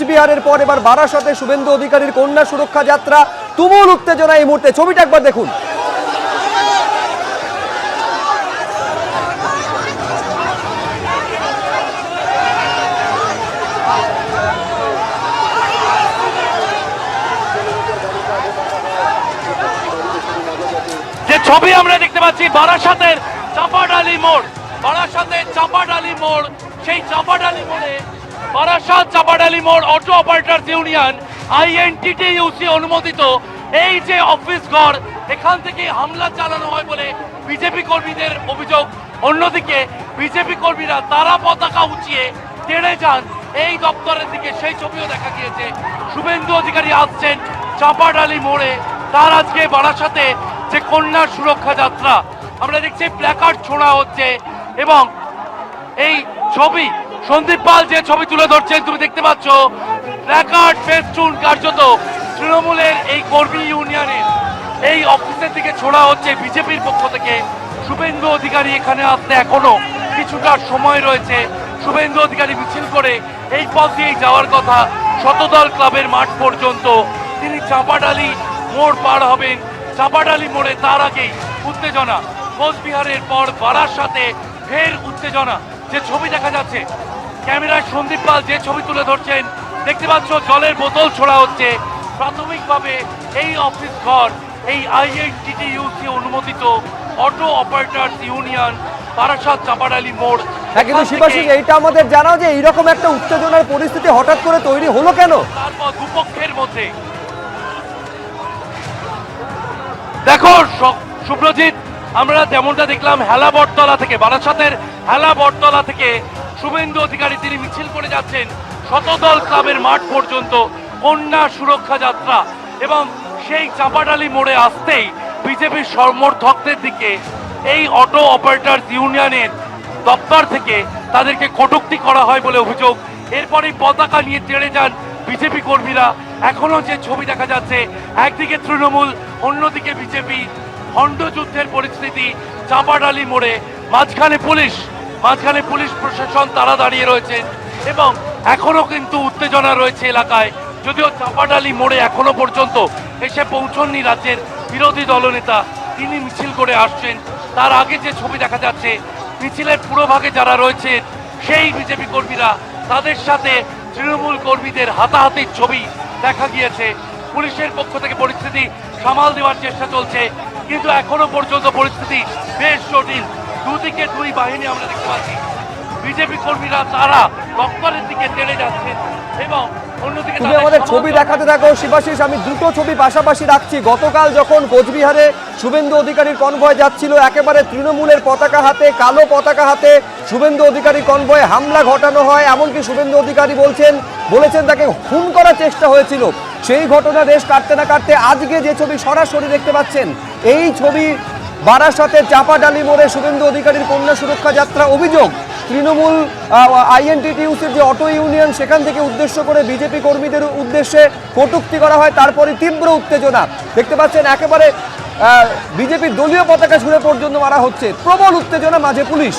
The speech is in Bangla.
কোচবিহারের পর এবার বারাসতে শুভেন্দু অধিকারীর কন্যা সুরক্ষা যাত্রা। তুমুল উত্তেজনা এই মুহূর্তে। ছবিটা একবার দেখুন। যে ছবি আমরা দেখতে পাচ্ছি, বারাসাতের চাপাডালি মোড়। বারাসাতের চাপাডালি মোড়, সেই চাপাডালি মোড়ে বারাসাত চাপাডালি মোড় অটো অপারেটর ইউনিয়ন আইএনটিটিইউসি অনুমোদিত। এই যে অফিস ঘর, এখান থেকে হামলা চালানো হয় বলে বিজেপি কর্মীদের অভিযোগ। অন্যদিকে বিজেপি কর্মীরা তারা পতাকা উঁচিয়ে তেড়ে যান। এই দপ্তরের দিকে সেই ছবিও দেখা গিয়েছে। শুভেন্দু অধিকারী আসছেন চাপাডালি মোড়ে। তার আজকে বারাসাতে যে কন্যার সুরক্ষা যাত্রা। আমরা দেখছি প্ল্যাকার্ড ছোড়া হচ্ছে এবং এই ছবি সন্দীপ পাল যে ছবি তুলে ধরছেন, তুমি দেখতে পাচ্ছ প্ল্যাকার্ড ফেস্টুন কার্যত তৃণমূলের এই কর্মী ইউনিয়নের এই অফিসের দিকে ছোড়া হচ্ছে বিজেপির পক্ষ থেকে। শুভেন্দু অধিকারী এখানে আসতে এখনও কিছুটা সময় রয়েছে। শুভেন্দু অধিকারী মিছিল করে এই পথ দিয়েই যাওয়ার কথা। শতদল ক্লাবের মাঠ পর্যন্ত। তিনি চাঁপাডালি মোড় পার হবেন। চাঁপাডালি মোড়ে তার আগেই উত্তেজনা। কোচবিহারের পর বারার সাথে ফের উত্তেজনা। যে ছবি দেখা যাচ্ছে ক্যামেরায় সন্দীপ পাল যে ছবি তুলে ধরছেন দেখতে পাচ্ছ জলের বোতল ছোড়া হচ্ছে। প্রাথমিকভাবে এই অফিস ঘর এই আইএনটিটিইউসি অনুমোদিত auto operators union Barasat Chapadali মোড়। হ্যাঁ কিন্তু শিবাশিস এইটা আমাদের জানাও যে এইরকম একটা উত্তেজনার পরিস্থিতি হঠাৎ করে তৈরি হলো কেন? তারপর দুপক্ষের মধ্যে। দেখো সুব্রজিৎ আমরা যেমনটা দেখলাম, হেলা বটতলা থেকে, বারাসাতের হেলা বটতলা থেকে শুভেন্দু অধিকারী তিনি মিছিল করে যাচ্ছেন শতদল ক্লাবের মাঠ পর্যন্ত, কন্যা সুরক্ষা যাত্রা এবং সেই চাপাডালি মোড়ে আসতেই বিজেপির সমর্থকদের দিকে এই অটো অপারেটর ইউনিয়নের দপ্তর থেকে তাদেরকে কটূক্তি করা হয় বলে অভিযোগ। এরপরেই পতাকা নিয়ে তেড়ে যান বিজেপি কর্মীরা। এখনও যে ছবি দেখা যাচ্ছে, একদিকে তৃণমূল, অন্যদিকে বিজেপি। খণ্ডযুদ্ধের পরিস্থিতি চাপাডালি মোড়ে, মাঝখানে পুলিশ মাঝখানে পুলিশ প্রশাসন তারা দাঁড়িয়ে রয়েছেন এবং এখনও কিন্তু উত্তেজনা রয়েছে এলাকায়। যদিও চাপাডালি মোড়ে এখনও পর্যন্ত এসে পৌঁছননি রাজ্যের বিরোধী দলনেতা, তিনি মিছিল করে আসছেন। তার আগে যে ছবি দেখা যাচ্ছে, মিছিলের পুরোভাগে যারা রয়েছে, সেই বিজেপি কর্মীরা, তাদের সাথে তৃণমূল কর্মীদের হাতাহাতির ছবি দেখা গিয়েছে। পুলিশের পক্ষ থেকে পরিস্থিতি সামাল দেওয়ার চেষ্টা চলছে। কিন্তু এখনও পর্যন্ত পরিস্থিতি বেশ জটিল। দুদিকে দুই বাহিনী আমরা দেখতে পাচ্ছি। বিজেপি কর্মীরা তারা দপ্তরের দিকে তেড়ে যাচ্ছেন এবং অন্যদিকে তুমি আমাদের ছবি দেখাতে থাকো শিবাশিস আমি দুটো ছবি পাশাপাশি রাখছি। গতকাল যখন কোচবিহারে শুভেন্দু অধিকারীর কনভয় যাচ্ছিল একেবারে তৃণমূলের পতাকা হাতে কালো পতাকা হাতে শুভেন্দু অধিকারী কনভয়ে হামলা ঘটানো হয় এমনকি শুভেন্দু অধিকারী বলছেন বলেছেন তাকে খুন করার চেষ্টা হয়েছিল। সেই ঘটনা রেশ কাটতে না কাটতে আজকে যে ছবি সরাসরি দেখতে পাচ্ছেন এই ছবি বারাসাতের চাপাডালি মোড়ে শুভেন্দু অধিকারীর কন্যা সুরক্ষা যাত্রা অভিযোগ। তৃণমূল আইএনটিটিউসির যে অটো ইউনিয়ন, সেখান থেকে উদ্দেশ্য করে বিজেপি কর্মীদের উদ্দেশ্যে কটুক্তি করা হয় তারপরে তীব্র উত্তেজনা। দেখতে পাচ্ছেন, একেবারে বিজেপির দলীয় পতাকা ছুঁড়ে পর্যন্ত মারা হচ্ছে। প্রবল উত্তেজনা মাঝে পুলিশ।